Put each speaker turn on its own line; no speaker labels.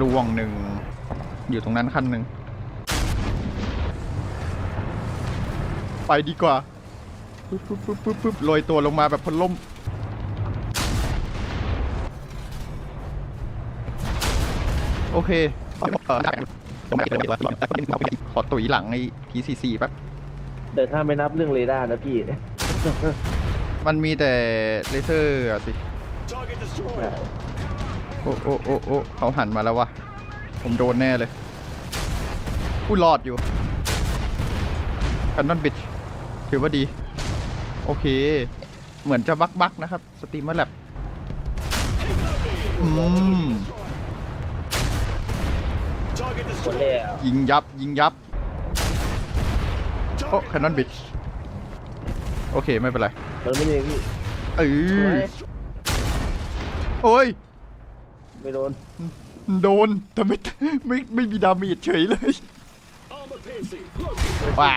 ลวงหนึ่ง อยู่ตรงนั้นคันหนึ่ง ไปดีกว่าปึ๊บปึ๊บปึ๊บปึ๊บปึ๊บโรยตัวลงมาแบบพนล่มโอเคขอตุ๋ยหลังไอ้ PCC แป๊บ
แต่ถ้าไม่นับเรื่องเรดาร์นะพี่
มันมีแต่เลเซอร์สิ โอ้โอ้โอ้โอ้เขาหันมาแล้ววะ ผมโดนแน่เลยผู้รอดอยู่กันนอนบิดถือว่าดี โอเค เหมือนจะบักบักนะครับ สตรีมเมอร์แลบอืม
Target
คนแร
destroyed.
ก
ยิงยับ ยิงยับ โอ้แคนนอนบิดโอเค ไม่เป็นไร
มันไม่ได้พี่
เอ
สว
อย โอ้ย
ไม่โดน
โดนแต่ไม่ไม่ไม่มีดาเมจเฉยเลย
Armor piercing. Loaded.
ว่า